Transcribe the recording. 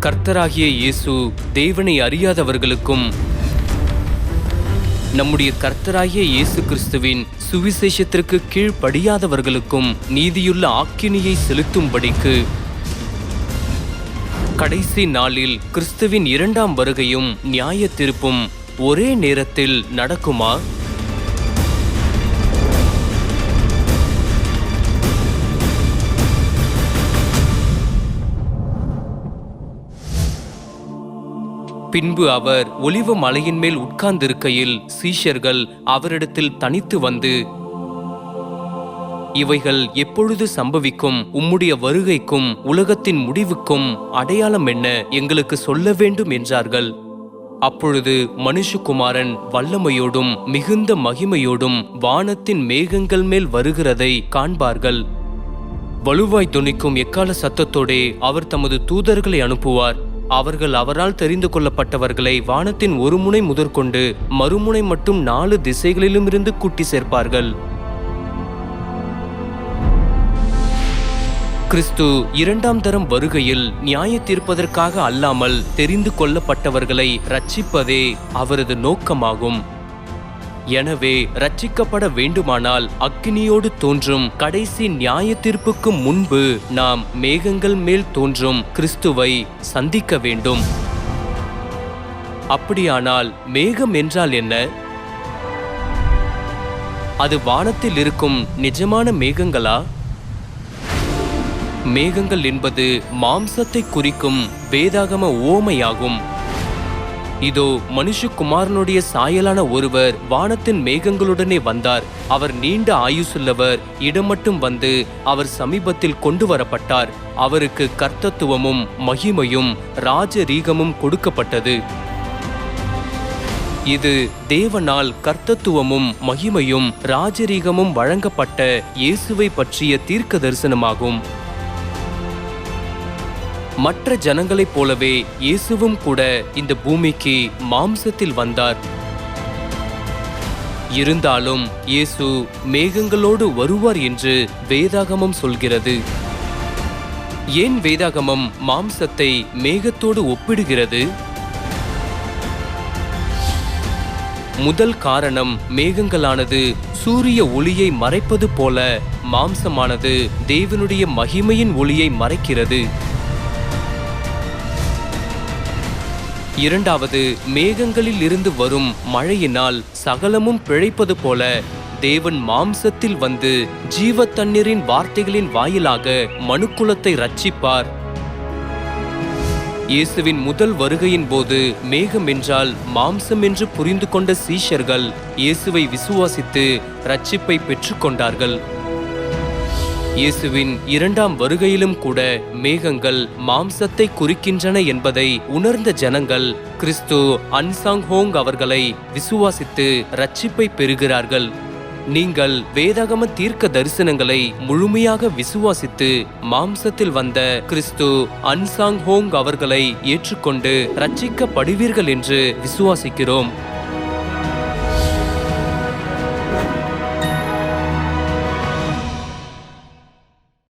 கர்த்தராகிய இயேசு தேவனை அறியாதவர்களுக்கும் நம்முடைய கர்த்தராகிய இயேசு கிறிஸ்துவின் சுவிசேஷத்திற்கு கீழ்ப்படியாதவர்களுக்கும் நீதியுள்ள ஆக்கினியை செலுத்தும்படிக்கு கடைசி நாளில் கிறிஸ்துவின் இரண்டாம் வருகையும் நியாய தீர்ப்பும் ஒரே நேரத்தில் நடக்குமா? பின்பு அவர் ஒலிவ மலையின் மேல் உட்கார்ந்திருக்கையில் சீஷர்கள் அவரிடத்தில் தனித்து வந்து இவைகள் எப்பொழுது சம்பவிக்கும்? உம்முடைய வருகைக்கும் உலகத்தின் முடிவுக்கும் அடையாளம் என்ன? எங்களுக்கு சொல்ல வேண்டும் என்றார்கள். அப்பொழுது மனுஷகுமாரன் வல்லமையோடும் மிகுந்த மகிமையோடும் வானத்தின் மேகங்கள் மேல் வருகிறதை காண்பார்கள். வலுவாய் துணிக்கும் எக்கால சத்தத்தோடே அவர் தமது தூதர்களை அனுப்புவார். அவர்கள் அவரால் தெரிந்து கொள்ளப்பட்டவர்களை வானத்தின் ஒரு முனை முதற்கொண்டு மறுமுனை மட்டும் நாலு திசைகளிலுமிருந்து கூட்டி சேர்ப்பார்கள். கிறிஸ்து இரண்டாம் தரம் வருகையில் நியாய தீர்ப்பதற்காக அல்லாமல் தெரிந்து கொள்ளப்பட்டவர்களை ரட்சிப்பதே அவரது நோக்கமாகும். எனவே ரட்சிக்கப்பட வேண்டுமானால் அக்கினியோடு தோன்றும் கடைசி நியாய தீர்ப்புக்கு முன்பு நாம் மேகங்கள் மேல் தோன்றும் கிறிஸ்துவை சந்திக்க வேண்டும். அப்படியானால் மேகம் என்றால் என்ன? அது வானத்தில் இருக்கும் நிஜமான மேகங்களா? மேகங்கள் என்பது மாம்சத்தை குறிக்கும் வேதாகம ஓமையாகும். இதோ மனுஷகுமாரனுடைய சாயலான ஒருவர் வானத்தின் மேகங்களுடனே வந்தார். அவர் நீண்ட ஆயுசுள்ளவர். இடம் மட்டும் வந்து அவர் சமீபத்தில் கொண்டு வரப்பட்டார் அவருக்கு கர்த்தத்துவமும் மகிமையும் ராஜரீகமும் கொடுக்கப்பட்டது. இது தேவனால் கர்த்தத்துவமும் மகிமையும் ராஜரீகமும் வழங்கப்பட்ட இயேசுவை பற்றிய தீர்க்க தரிசனமாகும் மற்ற ஜனங்களைப் போலவே இயேசுவும் கூட இந்த பூமிக்கு மாம்சத்தில் வந்தார். இருந்தாலும் இயேசு மேகங்களோடு வருவார் என்று வேதாகமம் சொல்கிறது. ஏன் வேதாகமம் மாம்சத்தை மேகத்தோடு ஒப்பிடுகிறது? முதல் காரணம் மேகங்களானது சூரிய ஒளியை மறைப்பது போல மாம்சமானது தேவனுடைய மகிமையின் ஒளியை மறைக்கிறது. இரண்டாவது மேகங்களில் இருந்து வரும் மழையினால் சகலமும் பிழைப்பது போல தேவன் மாம்சத்தில் வந்து ஜீவ தண்ணீரின் வார்த்தைகளின் வாயிலாக மனுக்குலத்தை ரட்சிப்பார் இயேசுவின் முதல் வருகையின் போது மேகம் என்றால் மாம்சம் என்று புரிந்து கொண்ட சீஷர்கள் இயேசுவை விசுவாசித்து ரட்சிப்பை பெற்றுக்கொண்டார்கள். இயேசுவின் இரண்டாம் வருகையிலும் கூட மேகங்கள் மாம்சத்தை குறிக்கின்றன என்பதை உணர்ந்த ஜனங்கள் கிறிஸ்து அன்சாங் ஹோங் அவர்களை விசுவாசித்து ரட்சிப்பை பெறுகிறார்கள். நீங்கள் வேதாகம தீர்க்க தரிசனங்களை முழுமையாக விசுவாசித்து மாம்சத்தில் வந்த கிறிஸ்து அன்சாங் ஹோங் அவர்களை ஏற்றுக்கொண்டு ரட்சிக்கப்படுவீர்கள் என்று விசுவாசிக்கிறோம்.